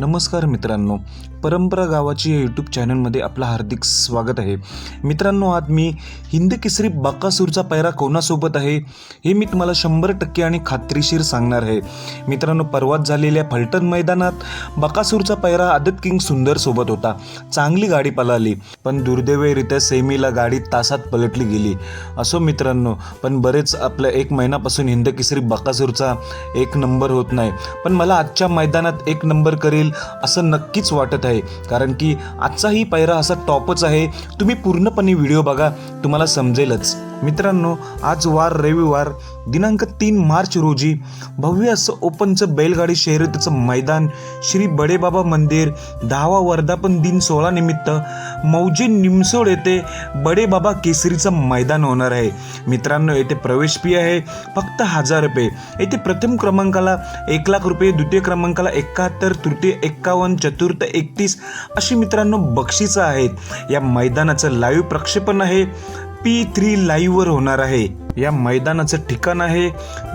नमस्कार मित्रांनो. परंपरा गावाची या यूट्यूब चॅनलमध्ये आपलं हार्दिक स्वागत आहे. मित्रांनो आज मी हिंद केसरी बाकासूरचा पैरा कोणासोबत आहे हे मी तुम्हाला शंभर टक्के आणि खात्रीशीर सांगणार आहे. मित्रांनो परवात झालेल्या फलटण मैदानात बकासूरचा पैरा आदत किंग सुंदर सोबत होता. चांगली गाडी पलाली पण दुर्दैवरित्या सेमीला गाडी तासात पलटली गेली. असो मित्रांनो पण बरेच आपल्या एक महिन्यापासून हिंद केसरी बकासूरचा एक नंबर होत नाही. पण मला आजच्या मैदानात एक नंबर करेल असं नक्कीच वाटत आहे. कारण की आजचाही पायरा असा टॉपच आहे. तुम्ही पूर्णपणे व्हिडिओ बघा तुम्हाला समजेलच. मित्रांनो आज वार रविवार दिनांक तीन मार्च रोजी भव्य असं ओपनचं बैलगाडी शर्यतीचं मैदान श्री बडेबाबा मंदिर दहावा वर्धापन दिन सोहळा निमित्त मौजे निमसोड येथे बडेबाबा केसरीचं मैदान होणार आहे. मित्रांनो येथे प्रवेश फी आहे फक्त हजार रुपये. येथे प्रथम क्रमांकाला एक लाख रुपये द्वितीय क्रमांकाला एकाहत्तर तृतीय एक्कावन्न चतुर्थ एकतीस अशी मित्रांनो बक्षिसं आहेत. या मैदानाचं लाईव्ह प्रक्षेपण आहे. पी थ्री लाईव्हवर होणार आहे. या मैदानाचं ठिकाण आहे.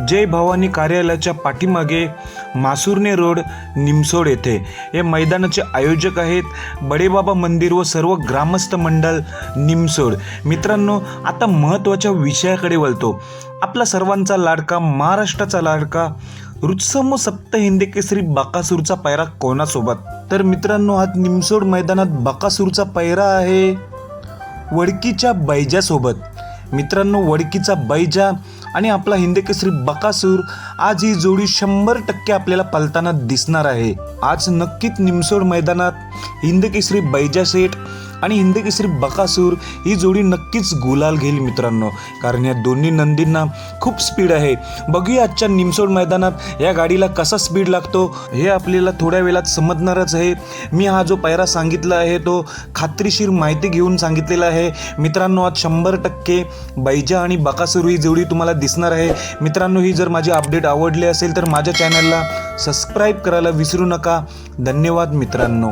जय भवानी कार्यालयाच्या पाठीमागे मासुर्ने रोड निमसोड येथे. हे मैदानाचे आयोजक आहेत बडेबाबा मंदिर व सर्व ग्रामस्थ मंडळ निमसोड. मित्रांनो आता महत्त्वाच्या विषयाकडे वळतो. आपला सर्वांचा लाडका महाराष्ट्राचा लाडका रुत्सम सप्त हिंदी केसरी बाकासूरचा पैरा कोणासोबत? तर मित्रांनो आज निमसोड मैदानात बाकासूरचा पैरा आहे. वडकीच्या बैजासोबत. मित्रांनो वडकीचा बैजा आणि आपला हिंदकेसरी बकासूर आज ही जोडी शंभर टक्के आपल्याला पलताना दिसणार आहे. आज नक्कीच निमसोड मैदानात हिंदकेसरी बैजा सेठ आणि हिंदकेसरी बकासूर ही जोडी नक्कीच गुलाल घेईल मित्रांनो. कारण या दोन्ही नंदींना खूप स्पीड आहे. बघूया आजच्या निमसोड मैदानात या गाडीला कसा स्पीड लागतो हे आपल्याला थोड्या वेळात समजणारच आहे. मी हा जो पैरा सांगितला आहे तो खात्रीशीर माहिती घेऊन सांगितलेला आहे. मित्रांनो आज शंभर टक्के बैजा आणि बकासूर ही जोडी तुम्हाला दिसणार आहे. मित्रांनो ही जर माझी अपडेट आवडली असेल तर माझ्या चॅनलला सबस्क्राईब करायला विसरू नका. धन्यवाद मित्रांनो.